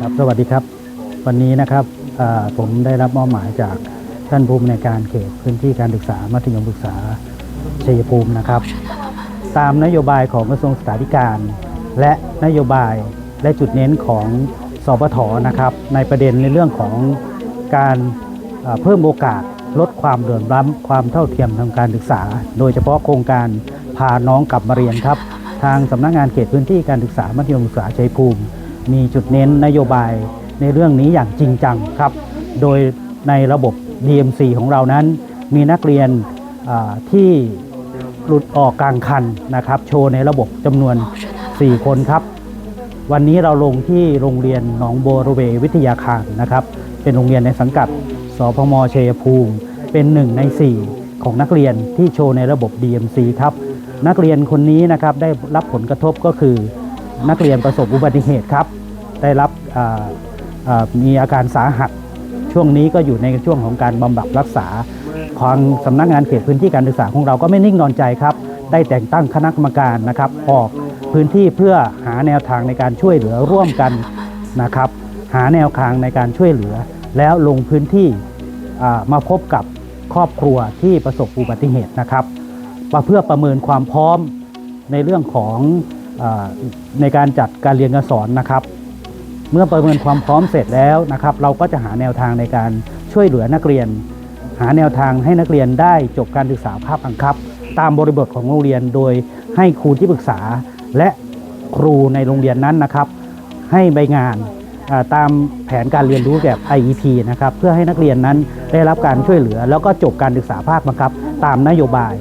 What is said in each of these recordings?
ครับสวัสดีครับ วันนี้นะครับผมได้รับมอบหมายจากท่านผู้อำนการเขตพื้นที่การศึกษามัธยมศึกษาชัยภูมินะครับ ตามนโยบายของกระทรวงศึกษาธิการ และนโยบายและจุดเน้นของสปทนะครับ ในประเด็นในเรื่องของการเพิ่มโอกาสลดความเหลื่อมล้ำความเท่าเทียมทางการศึกษา โดยเฉพาะโครงการพาน้องกลับมาเรียนครับ ทางสำนักงานเขตพื้นที่การศึกษามัธยมศึกษาชัยภูมิ มีจุดเน้นนโยบายในเรื่องนี้อย่างจริงจังครับ โดยในระบบ DMC ของเรานั้น มีนักเรียนที่หลุดออกกลางคันนะครับ โชว์ในระบบจำนวน 4 คนครับ วันนี้เราลงที่โรงเรียนหนองโบรเววิทยาคารนะครับ เป็นโรงเรียนในสังกัดสพมเชยภูมิ เป็นหนึ่งใน 4 ของนักเรียนที่โชว์ในระบบ DMC ครับ นักเรียนคนนี้นะครับได้รับผลกระทบก็คือนักเรียนประสบอุบัติเหตุครับ ได้รับมีอาการสาหัส ช่วงนี้ก็อยู่ในช่วงของการบำบัดรักษาของสำนักงานเขตพื้นที่การศึกษาของเราก็ไม่นิ่งนอนใจครับ ได้แต่งตั้งคณะกรรมการนะครับออกพื้นที่เพื่อหาแนวทางในการช่วยเหลือร่วมกันนะครับ หาแนวทางในการช่วยเหลือ แล้วลงพื้นที่มาพบกับครอบครัวที่ประสบอุบัติเหตุนะครับเพื่อประเมินความพร้อมในเรื่องของอในการจัดการเรียนการสอนนะครับ เมื่อประเมินความพร้อมเสร็จแล้วนะครับ เราก็จะหาแนวทางในการช่วยเหลือนักเรียน หาแนวทางให้นักเรียนได้จบการศึกษาภาคบังคับ ตามบริบทของโรงเรียนโดยให้ครูที่ปรึกษา และครูในโรงเรียนนั้นนะครับ ให้ใบงานตามแผนการเรียนรู้แบบ IEP นะครับเพื่อให้นักเรียนนั้นได้รับการช่วยเหลือ แล้วก็จบการศึกษาภาคบังคับ ตามนโยบาย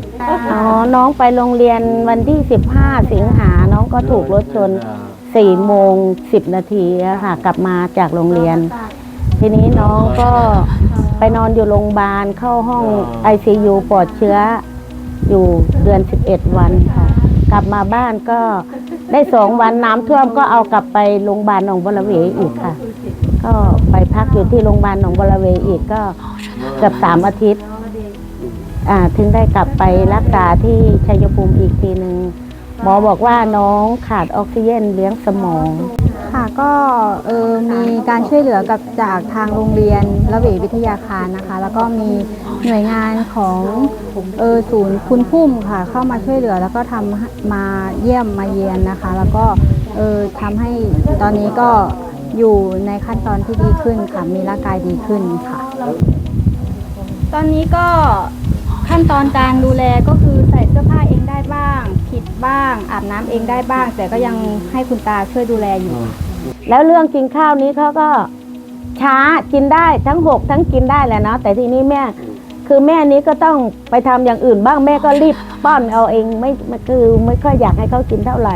อ๋อน้องไปโรงเรียนวันที่ 15 สิงหาน้องก็ถูกรถชน 4โมง10นาทีอะค่ะ กลับมาจากโรงเรียน ทีนี้น้องก็ไปนอนอยู่โรงพยาบาลเข้าห้อง ICU ปลอดเชื้อ อยู่เดือน 11 วันค่ะ กลับมาบ้านก็ได้สองวันน้ำท่วมก็เอากลับไปโรงพยาบาลหนองบัวระเวอีกค่ะ ก็ไปพักอยู่ที่โรงพยาบาลหนองบัวระเวอีกก็เกือบสามอาทิตย์ อ่าถึงได้กลับไปรักษาที่ชัยภูมิอีกทีหนึ่ง หมอบอกว่าน้องขาดออกซิเจนเลี้ยงสมอง ค่ะก็เออมีการช่วยเหลือกับจากทางโรงเรียนระเววิทยาคารนะคะ แล้วก็มีหน่วยงานของเออศูนย์คุณพุ่มค่ะ เข้ามาช่วยเหลือแล้วก็ทำให้มาเยี่ยมมาเยียนนะคะ แล้วก็เออทำให้ตอนนี้ก็อยู่ในขั้นตอนที่ดีขึ้นค่ะมีร่างกายดีขึ้นค่ะ ตอนนี้ก็ขั้นตอนการดูแลก็คือใส่เสื้อผ้าเองได้บ้าง ผิดบ้าง อาบน้ำเองได้บ้าง แต่ก็ยังให้คุณตาช่วยดูแลอยู่ แล้วเรื่องกินข้าวนี้เขาก็ช้ากินได้ทั้งหกทั้งกินได้แหละเนาะแต่ทีนี้แม่คือแม่นี้ก็ต้องไปทำอย่างอื่นบ้างแม่ก็รีบป้อนเอาเองไม่ไม่คือไม่ค่อยอยากให้เขากินเท่าไหร่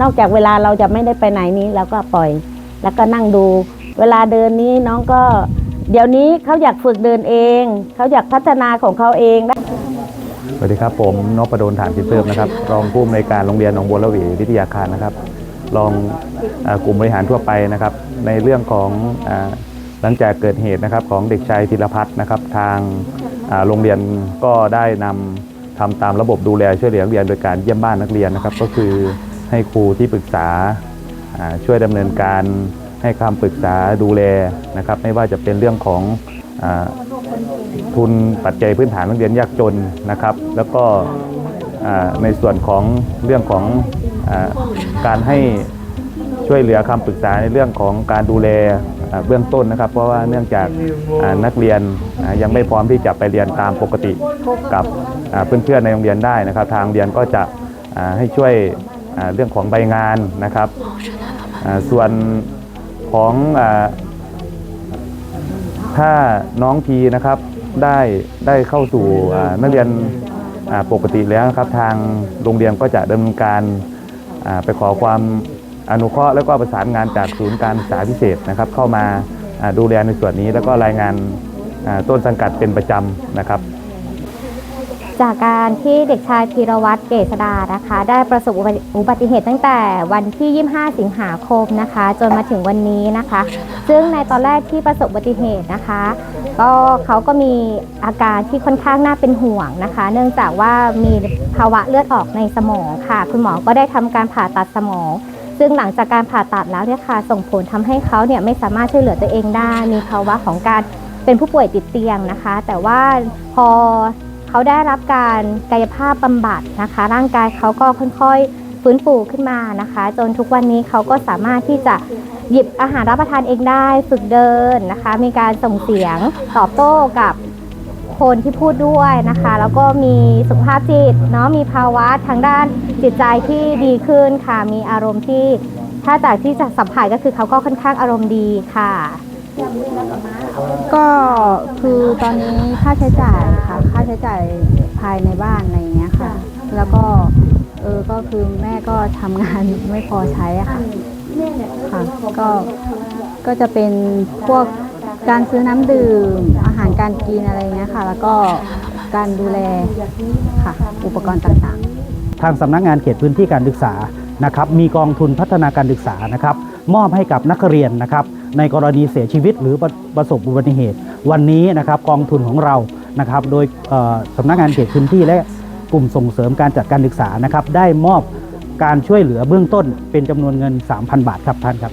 นอกจากเวลาเราจะไม่ได้ไปไหนนี้เราก็ปล่อย แล้วก็นั่งดู เวลาเดินนี้น้องก็ เดี๋ยวนี้เขาอยากฝึกเดินเองเขาอยากพัฒนาของเขาเอง สวัสดีครับผมนพดลฐานจิตเพิ่มนะครับรองผู้อำนวยการโรงเรียนหนองบัวระเววิทยาคารนะครับ รองอกลุ่มบริหารทั่วไปนะครับ ในเรื่องของหลังจากเกิดเหตุนะครับของเด็กชายธีรพัฒน์นะครับ ทางโรงเรียนก็ได้นำทำตามระบบดูแลช่วยเหลือนักเรียนโดยการเยี่ยมบ้านนักเรียนนะครับ ก็คือให้ครูที่ปรึกษาช่วยดำเนินการให้คำปรึกษาดูแลนะครับ ไม่ว่าจะเป็นเรื่องของ ทุนปัจจัยพื้นฐานนักเรียนยากจนนะครับ แล้วก็ในส่วนของเรื่องของอการให้ช่วยเหลือคำปรึกษาในเรื่องของการดูแลเบื้องต้นนะครับ เพราะว่าเนื่องจากนักเรียนยังไม่พร้อมที่จะไปเรียนตามปกติกับเพื่อนๆในโรงเรียนได้นะครับ ทางเรียนก็จะให้ช่วยเรื่องของใบงานนะครับส่วนของอถ้าน้องพีนะครับ ได้ได้เข้าสู่นักเรียนปกติแล้วนะครับทางโรงเรียนก็จะดำเนินการไปขอความอนุเคราะห์แล้วก็ประสานงานจากศูนย์การศึกษาพิเศษนะครับ เข้ามาดูแลในส่วนนี้แล้วก็รายงานต้นสังกัดเป็นประจำนะครับ จากการที่เด็กชายธีรวัตรเกษดานะคะ ได้ประสบอุบัติเหตุตั้งแต่วันที่ 25 สิงหาคมนะคะ จนมาถึงวันนี้นะคะ ซึ่งในตอนแรกที่ประสบอุบัติเหตุนะคะ ก็เขาก็มีอาการที่ค่อนข้างน่าเป็นห่วงนะคะ เนื่องจากว่ามีภาวะเลือดออกในสมองค่ะ คุณหมอก็ได้ทำการผ่าตัดสมอง ซึ่งหลังจากการผ่าตัดแล้วเนี่ยค่ะส่งผลทำให้เขาเนี่ยไม่สามารถช่วยเหลือตัวเองได้ มีภาวะของการเป็นผู้ป่วยติดเตียงนะคะ แต่ว่าพอ เขาได้รับการกายภาพบำบัดนะคะ ร่างกายเขาก็ค่อยๆฟื้นฟูขึ้นมานะคะ จนทุกวันนี้เขาก็สามารถที่จะหยิบอาหารรับประทานเองได้ฝึกเดินนะคะ มีการส่งเสียงตอบโต้กับคนที่พูดด้วยนะคะ แล้วก็มีสุขภาพจิตเนาะมีภาวะทางด้านจิตใจที่ดีขึ้นค่ะ มีอารมณ์ที่ถ้าจากที่จะสัมผัสก็คือเขาก็ค่อนข้างอารมณ์ดีค่ะ ก็คือตอนนี้ค่าใช้จ่ายค่ะ ค่าใช้จ่ายภายในบ้านอะไรอย่างเงี้ยค่ะ แล้วก็เออก็คือแม่ก็ทำงานไม่พอใช้อะค่ะค่ะก็ก็จะเป็นพวกการซื้อน้ำดื่ม อาหารการกินอะไรอย่างเงี้ยค่ะ แล้วก็การดูแลค่ะ อุปกรณ์ต่างๆ ทางสำนักงานเขตพื้นที่การศึกษา นะครับมีกองทุนพัฒนาการศึกษานะครับมอบให้กับนักเรียนนะครับในกรณีเสียชีวิตหรือประประสบอุบัติเหตุ วันนี้นะครับกองทุนของเรานะครับโดยสำนักงานเขตพื้นที่และกลุ่มส่งเสริมการจัดการศึกษานะครับได้มอบการช่วยเหลือเบื้องต้นเป็นจำนวนเงิน 3,000 บาทครับท่านครับ